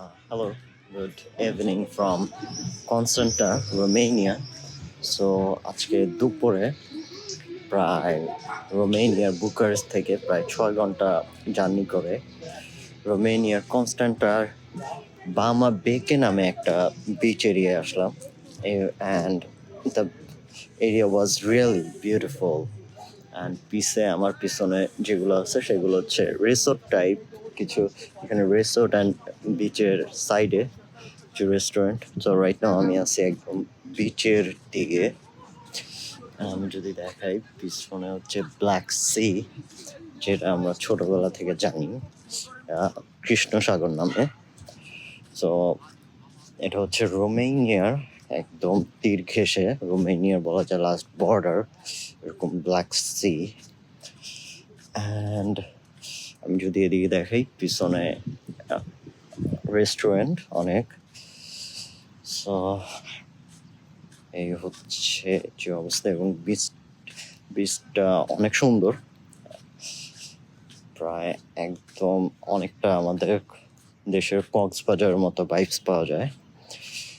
Hello, good evening from Constanta, Romania. So আজকে দুপুরে প্রায় রোমেনিয়ার বুকারেস্ট থেকে প্রায় ছয় ঘণ্টা জার্নি করে রোমেনিয়ার কনস্ট্যান্টার বামা বেকে নামে একটা বিচ এরিয়ায় আসলাম। And the area was really beautiful and পিসে আমার পিছনে যেগুলো আছে সেগুলো হচ্ছে রিসোর্ট টাইপ কিছু এখানে রিসোর্ট অ্যান্ড বিচের সাইডে কিছু রেস্টুরেন্ট তো রাইট নাও আমি আছি একদম বিচের দিকে। আমি যদি দেখাই পিছনে হচ্ছে ব্ল্যাক সি যেটা আমরা ছোটবেলা থেকে জানি। আহ, কৃষ্ণ সাগর নামে। তো এটা হচ্ছে রোমেনিয়ার একদম তীর ঘেসে রোমেনিয়ার বলা যায় লাস্ট বর্ডার এরকম ব্ল্যাক সি অ্যান্ড যদি এদিকে দেখাই, পিছনে রেস্টুরেন্ট অনেক। সো এই হচ্ছে যে অবস্থা এবং বিচ বিচটা অনেক সুন্দর। প্রায় একদম অনেকটা আমাদের দেশের কক্সবাজারের মতো বাইকস পাওয়া যায়।